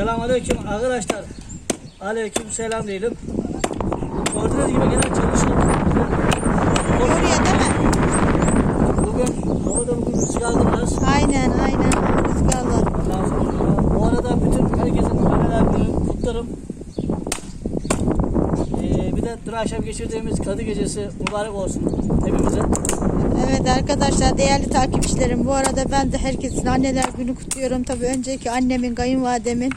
Selamünaleyküm arkadaşlar. Aleyküm selam diyelim. Gördüğünüz gibi gene çalışıyoruz. Yoruyor değil mi? Bugün havada bugün rüzgarlı biraz. Aynen aynen. Rüzgarlı. Bu arada bütün herkesin annelerini kutlarım. Ee, bir de dün akşam geçirdiğimiz kadı gecesi mübarek olsun hepimize. Evet arkadaşlar değerli takipçilerim bu arada ben de herkesin anneler günü kutluyorum. Tabii önceki annemin, kayınvalidemin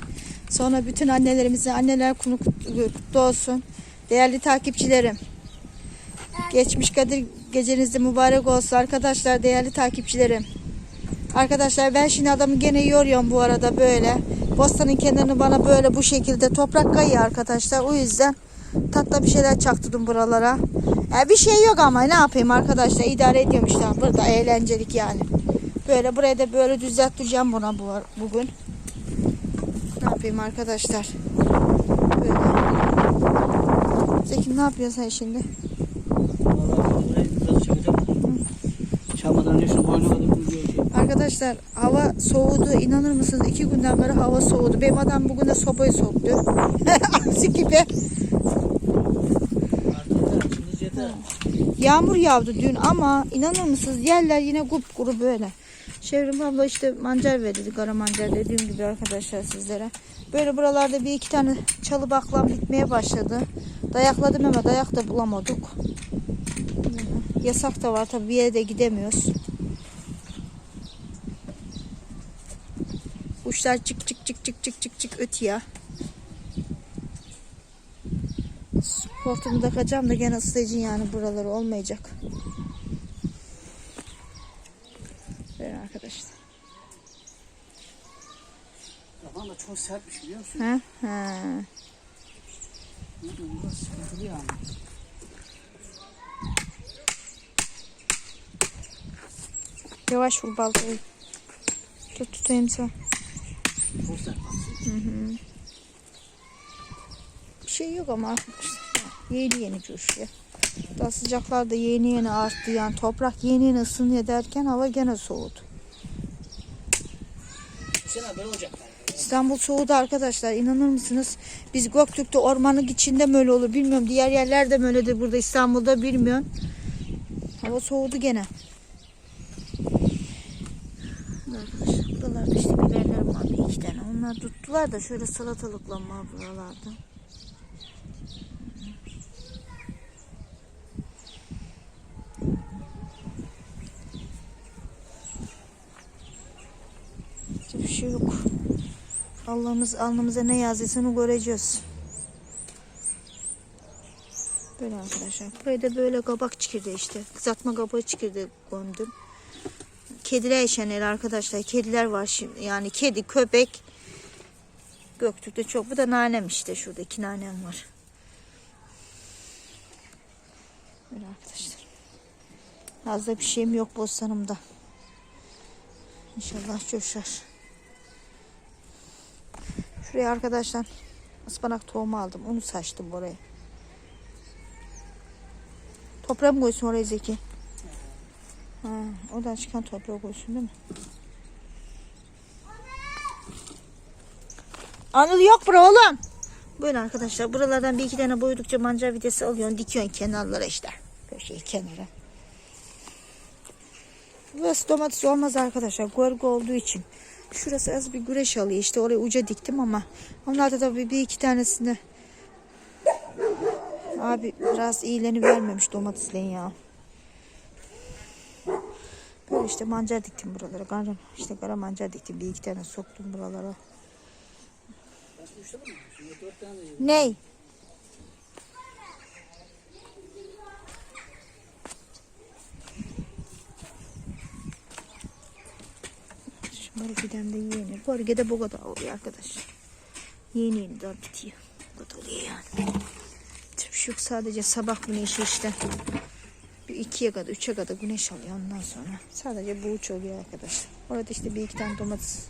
sonra bütün annelerimizin anneler kut- kutlu olsun. Değerli takipçilerim. Geçmiş Kadir geceniz de mübarek olsun arkadaşlar değerli takipçilerim. Arkadaşlar ben şimdi adamı gene yoruyorum bu arada böyle. Bostanın kenarını bana böyle bu şekilde toprak kayıyor arkadaşlar. O yüzden tatlı bir şeyler çaktırdım buralara. Ya bir şey yok ama ne yapayım arkadaşlar idare ediyorum işte burada eğlencelik yani. Böyle buraya da böyle düzelteceğim buna bu bugün. Ne yapayım arkadaşlar? Böyle. Zeki ne yapıyorsun sen şimdi? Çamadan önce şu boynuma da kuruyor. Arkadaşlar hava soğudu. İnanır mısınız? iki günden beri hava soğudu. Benim adam bugün de sobayı soktu. Aksi gibi. Yağmur yağdı dün ama inanır mısınız yerler yine kupkuru böyle. Şevrim abla işte mancar verdi, kara mancar dediğim gibi arkadaşlar sizlere. Böyle buralarda bir iki tane çalı baklam bitmeye başladı. Dayakladım ama dayak da bulamadık. Yasak da var tabii bir yere de gidemiyoruz. Kuşlar çık çık çık çık çık çık çık ötüyor. Sportumu takacağım da gene ısıtıcı yani buraları olmayacak. Böyle arkadaşlar. Kafan da çok sertmiş biliyor musun? Sıkıntılı yani. Yavaş vur baltayı. Tut tutayım sen. Çok sert baksın. Bir şey yok ama. Yeni yeni coşuyor. Daha sıcaklar da yeni yeni arttı. Yani toprak yeni yeni ısınıyor derken hava gene soğudu. Sena böyle olacak. İstanbul soğudu arkadaşlar. İnanır mısınız? Biz Göktürk'te ormanlık içinde mi öyle olur bilmiyorum. Diğer yerlerde mi öyledir burada İstanbul'da bilmiyorum. Hava soğudu gene. Arkadaşlar buralarda işte biberlerim var bir iki tane. Onlar tuttular da şöyle salatalıkla var buralarda. Bir şey yok. Allah'ımız alnımıza ne yazdıysa onu göreceğiz. Böyle arkadaşlar. Buraya da böyle kabak çıkırdı işte. Kızartma kabağı çıkırdı gömdüm. Kediler yaşanıyor arkadaşlar. Kediler var şimdi. Yani kedi, köpek. Göktürk'te çok. Bu da nanem işte. Şurada iki nanem var. Böyle arkadaşlar. Fazla bir şeyim yok bostanımda. İnşallah coşar. Şuraya arkadaşlar ıspanak tohumu aldım. Onu saçtım buraya. Toprağa mı koysun oraya Zeki? Ha, oradan çıkan toprağa koysun değil mi? Anıl yok bura oğlum. Böyle arkadaşlar buralardan bir iki tane boydukça mancar videsi alıyorsun dikiyorsun kenarlara işte. Köşeyi kenara. Burası domates olmaz arkadaşlar. Gölge olduğu için. Şurası az bir güreş alıyor. İşte oraya uca diktim ama onlarda da bir, bir iki tanesini abi biraz iyileni vermemiş domateslerin ya. Böyle işte mancar diktim buralara. Kara, işte kara mancar diktim. Bir iki tane soktum buralara. Başka üç tane mi? Şimdi dört tane de Ney? Şu bölgeden de yeni. Bölgede bu kadar oluyor arkadaşlar. Yeni yeni daha bitiyor. Bu kadar oluyor yani. Hiçbir şey sadece sabah güneşi işte. Bir ikiye kadar, üçe kadar güneş alıyor ondan sonra. Sadece bu uç oluyor arkadaşlar. Orada işte bir iki tane domates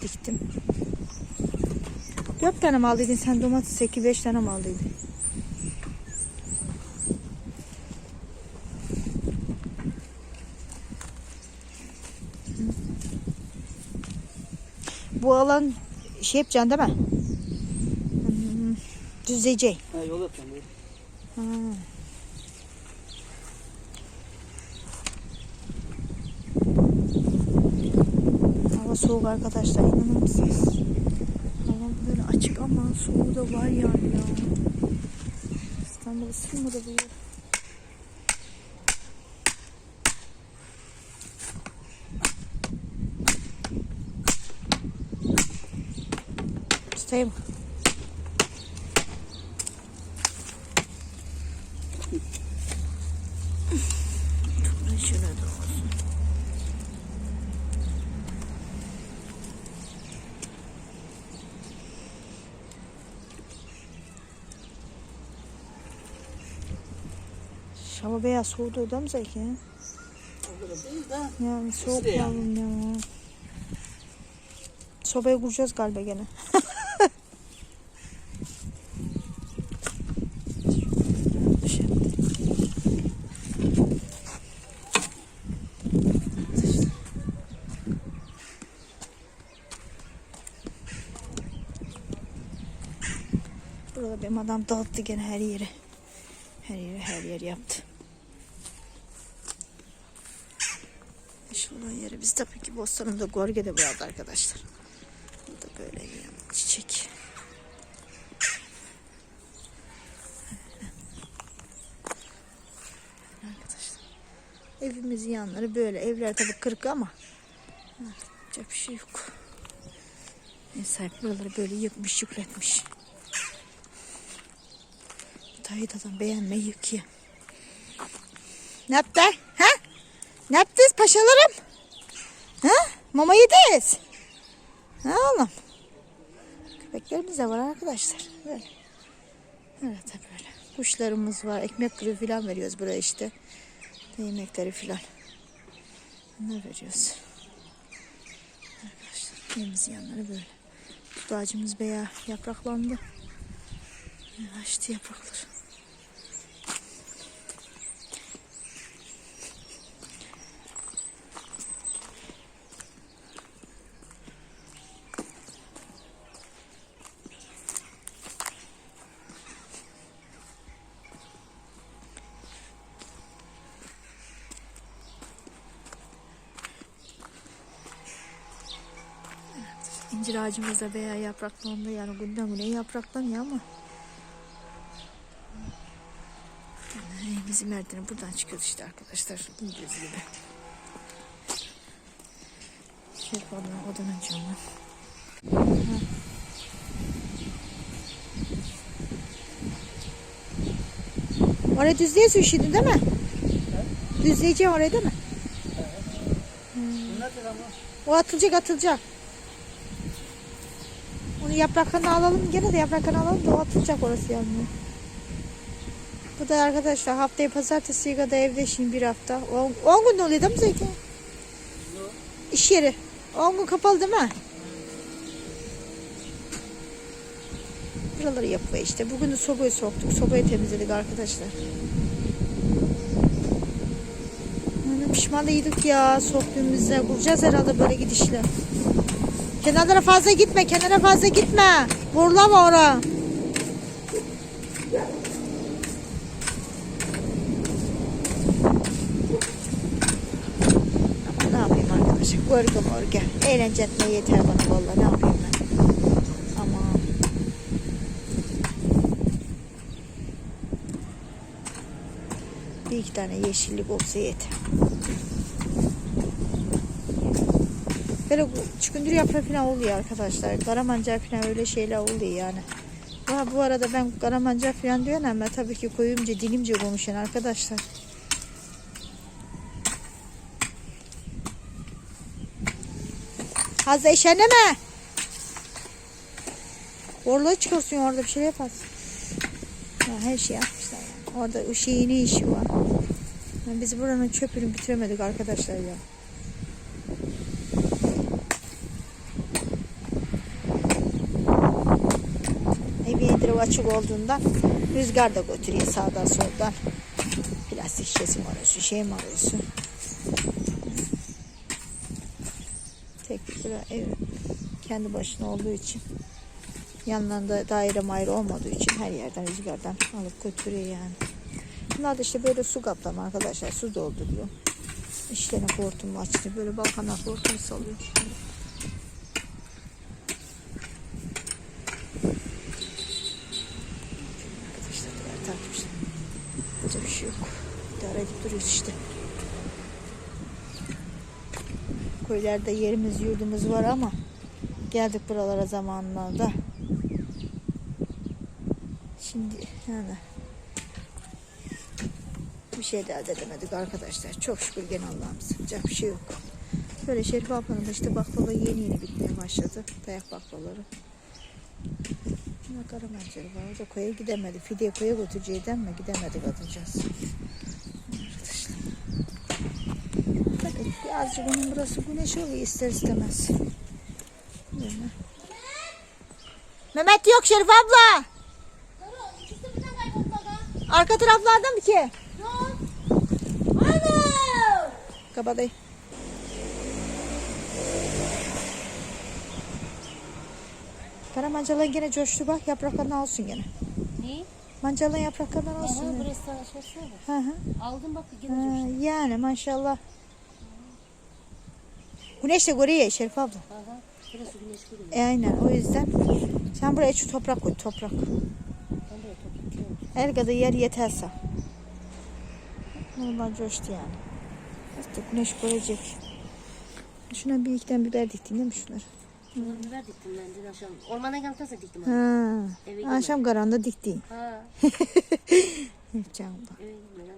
diktim. Dört tane mi aldıydın sen domates? Sekiz beş tane mi aldıydın? Bu alan şey yapacaksın değil mi? Hmm, Düzleyeceksin. Ha, yol yapacağım. Ha. Hava soğuk arkadaşlar inanır mısınız? Hava böyle açık ama soğuğu da var yani ya. İstanbul ısınmadı bu yıl. Tutayım. Şuna da olsun. Şava beyaz soğudu da mı zeki? de. Yani soğuk yavrum ya. Sobaya kuracağız galiba gene. Burada benim adam dağıttı gene her yeri. Her yeri her yer yaptı. Şuradan yeri biz tabii ki Bostan'ın Gorge'de vardı arkadaşlar. Bu da böyle bir çiçek. Arkadaşlar. Evimizin yanları böyle. Evler tabii kırık ama yapacak bir şey yok. Ev sahibi buraları böyle yıkmış, yükletmiş. Dayı da beğenmeyi yıkıyor. Ne yaptı? Ha? Ne yaptınız paşalarım? Ha? Mama yediniz. Ha oğlum? Köpeklerimiz de var arkadaşlar. Böyle. Evet böyle. Kuşlarımız var. Ekmek kırığı falan veriyoruz buraya işte. Yemekleri falan. Bunlar veriyoruz. Arkadaşlar evimizin yanları böyle. Tut ağacımız bayağı yapraklandı. Açtı yapraklar. İncir ağacımız da bayağı yapraklandı. Yani günden güne yapraklanıyor ama. Yani bizim merdiveni buradan çıkıyor işte arkadaşlar. Bildiğiniz gibi. Şey falan odanın camı. Oraya düzleyici üşüdün değil mi? Düzleyeceğim oraya değil mi? Ama. O atılacak atılacak. Yapraklarını alalım. Gene de yapraklarını alalım da atılacak orası yani. Bu da arkadaşlar haftaya pazartesi ya da evde şimdi bir hafta. 10 gün oluyor değil mi Zeki? İş yeri. 10 gün kapalı değil mi? Buraları yapıyor işte. Bugün de sobayı soktuk. Sobayı temizledik arkadaşlar. Yani pişman değildik ya soktuğumuzda. Bulacağız herhalde böyle gidişle. Kenarlara fazla gitme. Kenara fazla gitme. Vurlama ora. Ne yapayım arkadaşlar? Görgü morgu. Eğlence etmeye yeter bana vallahi. Ne yapayım ben? Aman. Bir iki tane yeşillik olsa yeter. Böyle çükündür yaprağı falan oluyor arkadaşlar. Karamancar falan öyle şeyler oluyor yani. Ha, bu arada ben karamancar falan diyorum ama tabii ki koyumca dilimce konuşan arkadaşlar. Hazda işeneme. Orla çıkarsın orada bir şey yaparsın. Ya her şey yapmışlar yani. Orada o şeyin ne işi var. Yani biz buranın çöpünü bitiremedik arkadaşlar ya. Eviyedir açık olduğundan rüzgar da götürüyor sağdan soldan. Plastik şişesi mi arıyorsun, şey mi arıyorsun? Tek bura ev. Kendi başına olduğu için. Yanlarında daire mayre olmadığı için her yerden rüzgardan alıp götürüyor yani. Bunlar da işte böyle su kaplama arkadaşlar. Su dolduruyor. İşlerine hortumu açtı. Böyle balkona hortumu salıyor. Arkadaşlar değerli takipçiler. Yapacak bir şey yok. İdare edip duruyoruz işte. Köylerde yerimiz yurdumuz var ama geldik buralara zamanlarda. Şimdi yani bir şey de elde edemedik arkadaşlar. Çok şükür gene Allah'ımız. Yapacak bir şey yok. Böyle Şerif ablanın da işte baklava yeni yeni bitmeye başladı. Dayak baklavaları. Ama karamancarı var. O da koya gidemedi. Fidye koya götüreceğiydi ama gidemedi kadıncağız. Arkadaşlar. Tabii birazcık onun burası güneş oluyor ister istemez. Mehmet yok Şerif abla. Arka taraflarda mı ki? Kapaday. Karamancalan gene coştu bak yapraklarını alsın gene. Ne? Mancalan yapraklarından alsın. Aha burası şey mi? Hı hı. Aldım bak gene coştu. yani maşallah. Güneş de görüyor Şerif abla. Aha. Burası güneş görüyor. E, aynen o yüzden. Sen buraya şu toprak koy toprak. Her kadar yer yeterse. Normal coştu yani. İşte güneş görecek. Şuna bir iki tane biber diktin değil mi şunlar? Şunları biber diktim ben dün akşam. Ormana gelmezse diktim. Ha. Eve. Akşam karanlıkta diktin. ha. Yapacağım da. Eve gitmeden diktim.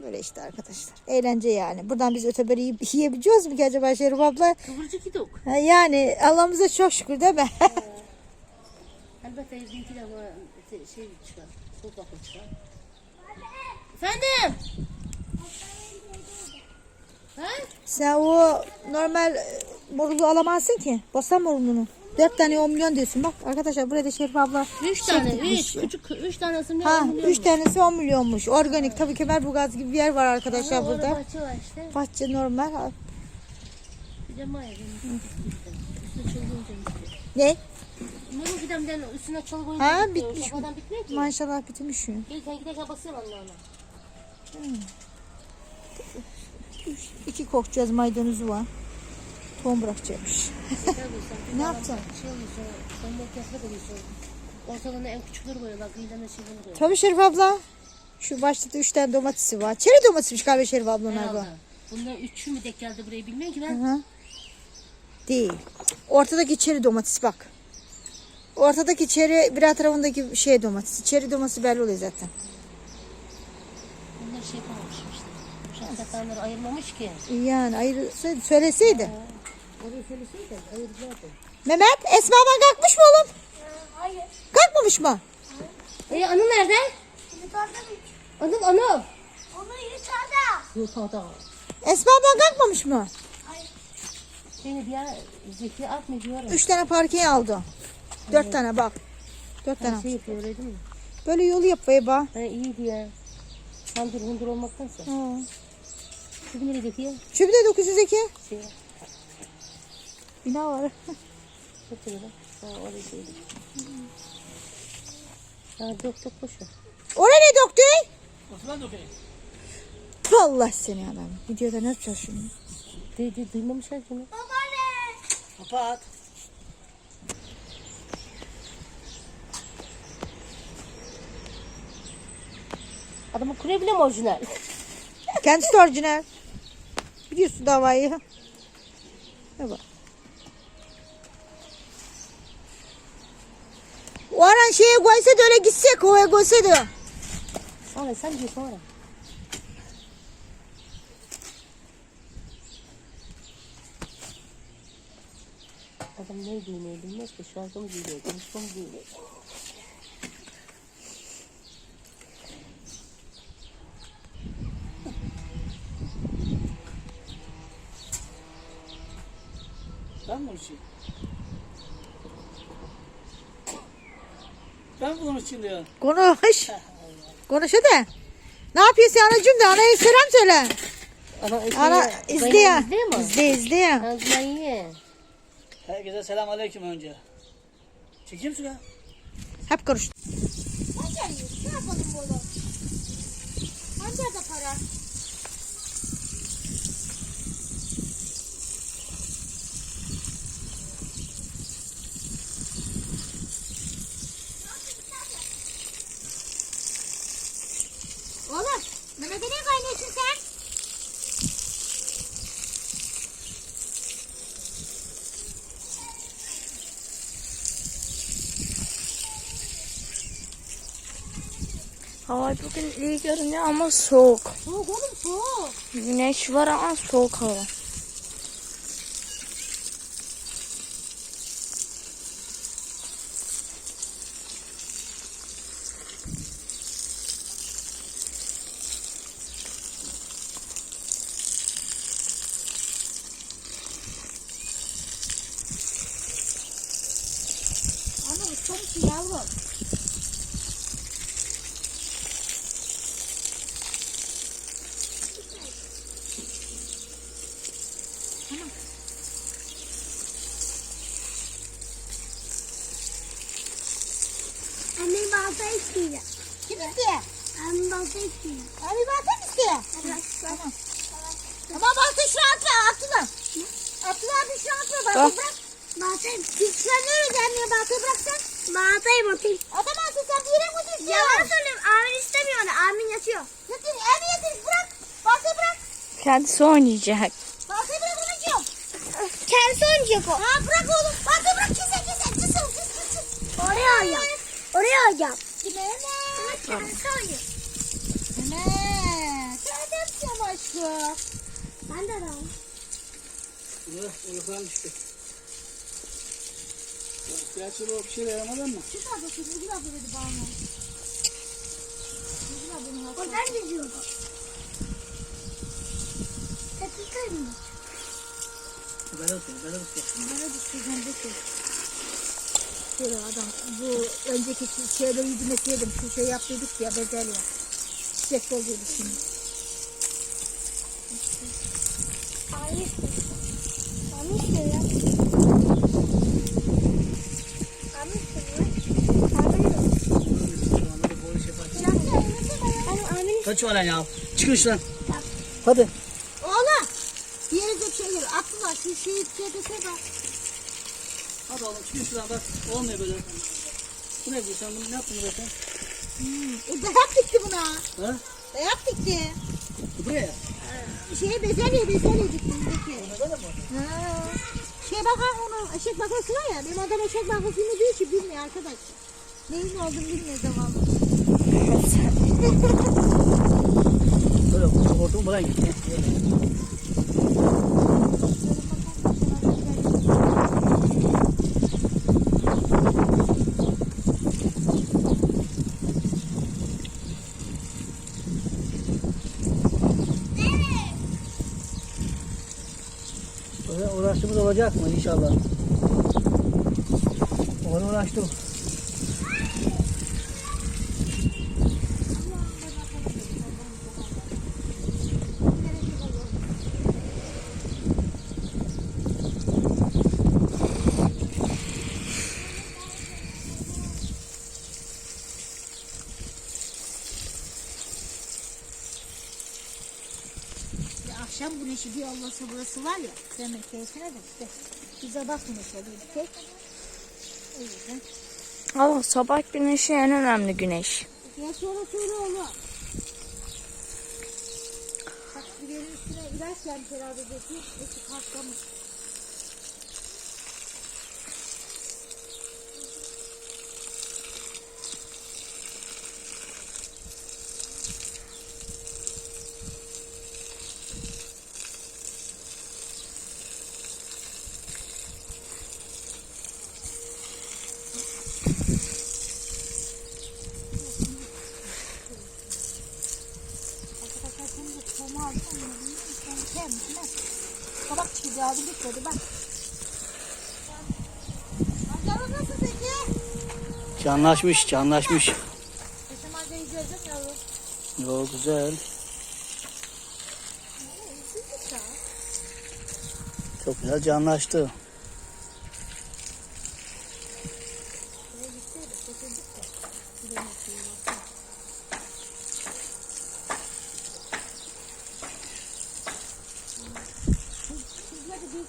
Böyle işte arkadaşlar. Eğlence yani. Buradan biz öteberi yiyip yiyebiliyoruz mu ki acaba Şerif abla? Kıvırcık. Ha, Yani Allah'ımıza çok şükür değil mi? Elbette bizimki de ama şey çıkar. Soğuk bakım çıkar. Efendim? Ha? Sen o normal e, morulu alamazsın ki. Bostan morulunu. Dört tane 10 milyon diyorsun. Bak arkadaşlar buraya da Şerif abla Üç şey tane. Üç. Küçük. Üç tanesini Ha, on milyon üç tanesi 10 milyonmuş. Organik. Tabii Kemerburgaz gibi bir yer var arkadaşlar Ama burada. bahçe var işte. Bahçe normal. Ha, Bir de maya Ne? Muru gidemden üstüne çölü koyunca Ha, bitmiş bitmiyor ki. Maşallah bitmiş. Gel sen giderken basıyorum Allah'ına. İki kokacağız maydanozu var. Tohum bırakacakmış. Ne yapacaksın? Şey sen merkezde koyuyorsun. Ortalarına en küçükleri koyuyorlar, kıyılarına şeyleri koyuyorlar. Tabii Şerif abla. Şu başta da üç tane domatesi var. Çeri domatesmiş galiba Şerif abla onlar bu. Herhalde. Bunlar üçü mü denk geldi buraya bilmiyorum ki ben. Hı hı. Değil. Ortadaki çeri domates bak. Ortadaki çeri bir tarafındaki şey domatesi. Çeri domatesi belli oluyor zaten. Bunlar şey yapamamış işte. Şahsatlarları ayırmamış ki. Yani ayırsaydı söyleseydi. Ayıracakdı. Mehmet Esma abla kalkmış mı oğlum? Hayır. Kalkmamış mı? E anı nerede? Yukarıda mı? Anıl anıl. Onu yukarıda. Yukarıda. Esma abla kalkmamış mı? Seni bir ara Zeki atmıyor diyor. Üç tane parkeyi aldı. Dört tane bak. Dört tane. Şey yapıyor öyle değil mi? Böyle yolu yap be ba. Ha iyiydi ya. Sandır hundur olmaktansa. Ha. Şu nereye Zeki'ye? Şu bir de 902. Şey. Bina var. Çok öyle. Ha oraya şeydi. Ha dök dök boş ver. Oraya ne döktü? Osman Dokey. Vallahi seni adam. Videoda ne yapacağız şimdi? De, de, duymamışlar seni. Kapat. Adamı kurye bile mi orijinal? Kendisi de orijinal. Biliyorsun davayı. Ne bak. Şeye koysaydı öyle gitsek ovaya koysaydı. Sonra sen gir sonra. Adam ne giymeyi bilmez ki şarkı mı giyiyor, konuşma mı giyiyor. Ben mi için? Ben bunun için diyor. Konuş. Konuş hadi. Ne yapıyorsun anacığım da anaya selam söyle. Ana, izle ya. İzle izle ya. Herkese selam aleyküm önce. Çekeyim şunu. Hep karıştı. Pancar yiyoruz. Ne yapalım bunu? Pancar da para. Oğlum, Ne kaynıyorsun sen? Hava bugün iyi görünüyor ama soğuk. Soğuk oğlum soğuk. Güneş var ama soğuk hava. Ana ıslamışsın yavrum. Anne balta istiyor. Kim istiyor? Anne balta istiyor. Abi balta mı istiyor? Evet. Tamam. Ama balta şu atla atla. Atla abi şu atla balta Tamam. bırak. Balta Sen ne ödemiyor balta bıraksan? Baltayı batayım. Atamazsın sen bir yere mi götürsün? Yalan söylüyorum. Amin istemiyor. onu. Amin yatıyor. Götür evi yedir bırak. Baltayı bırak. Kendisi oynayacak. Baltayı bırak babacığım. Kendisi oynayacak o. Ha bırak oğlum. Baltayı bırak keser keser. Cısıl cıs cıs cıs. Oraya alacağım. Oraya alacağım. Mehmet. Kendisi oynuyor. Mehmet. Sen de yapacağım aşkım. Ben de alayım. Yok, uykudan düştü. Gerçi bu bir şey yaramadın mı? Çık abla kız. Müdür abla dedi bana. Müdür ablanın O hastası. Mı? Ben atıyorum, ben atıyorum. Bana düşüreceğim de şey. Şöyle adam bu önceki şeyleri yüzümeseydim şu şey yaptıydık ya bezelye. Çiçek dolduydu şimdi. Amin istiyor ya. Kaç var ya? Çıkın şuradan. Hadi. Oğlum! Diğeri de şey Attılar. Şu şeyi şey desene bak. Hadi oğlum çıkın şuradan bak. Olmuyor böyle. Bu ne bu sen bunu ne yaptın zaten? E dayak dikti buna. Ha? Dayak dikti. Bu buraya. Şeye bezelye bezelye dikti. buradaki. Böyle mi? Ha. Şey bakar onun eşek bakası var ya. Benim adam eşek bakasını diyor ki bilmiyor arkadaş. Neyin olduğunu bilmiyor zaman. Böyle hortum buraya gitti. Böyle uğraştığımız olacak mı inşallah? Ona uğraştım. Akşam güneşi bir Allah'sa burası var ya. Demek keyfine de işte. Bize bakmıyor bir tek. O yüzden. Ama sabah güneşi en önemli güneş. Ya sonra söyle oğlum. Bak bir yerin üstüne ilaç herhalde dedi. Eti patlamış. Arkadaşlar sen de koma alsın. Sen sevmiş mi? Kabak çıkıyor abi bitmedi bak. Amcanın nasıl peki? Canlaşmış, canlaşmış. Geçen amcayı gördüm yavrum. Yo güzel. Çok güzel canlaştı.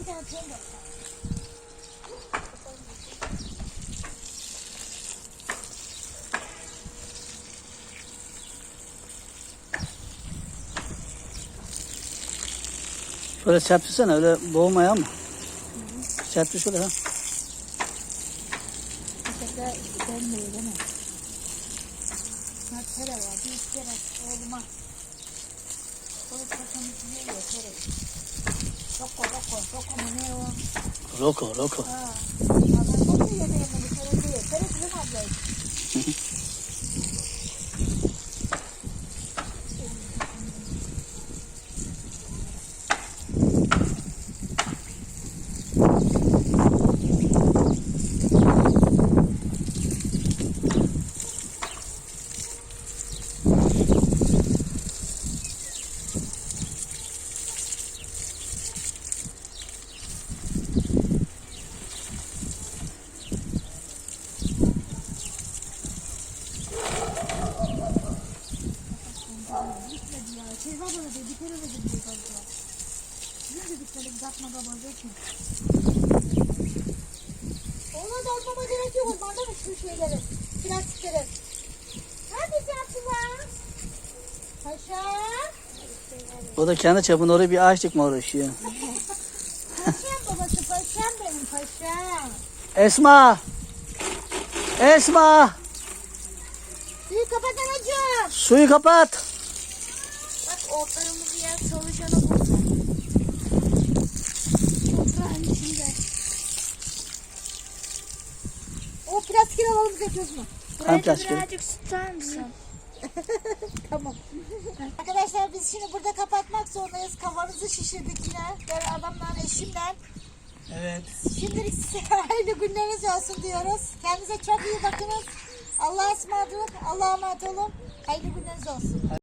tane peynir. Şöyle serpilsene öyle boğmaya mı? Serpil şöyle ha. Değil mi? Ha tere var. Bir kere oğluma. Koy kasamı ne yiyor tere. Roko roko. Roko mu ne o? Roko roko. Ha. Adam çok da yemeğe mi? Tere diyor. Tere bizim ablayı. Gitmedi ya. Şey var bana dedi. Bir kere dedim diye fazla. Bizim dedikleri uzatma kabağı ki. Ona da almama gerek yok. Onlarda mı şu şeyleri? Plastikleri. Hadi Fatma. Paşa. O da kendi çapında oraya bir ağaç dikme uğraşıyor. Paşam babası paşam benim paşam. Esma! Esma! Suyu kapat anacığım. Suyu kapat. Bak otlarımızı yer solucanı burada. Toprağın içinde. O plastik alalım bize çöz mü? Hem plastik. Birazcık tutar mısın? Tamam. Arkadaşlar biz şimdi burada kapatmak zorundayız. Kafamızı şişirdik yine. Ben adamla eşimle. Evet. Şimdilik size hayırlı günleriniz olsun diyoruz. Kendinize çok iyi bakınız. Allah'a ısmarladık. Allah'a emanet olun. Hayırlı günleriniz olsun.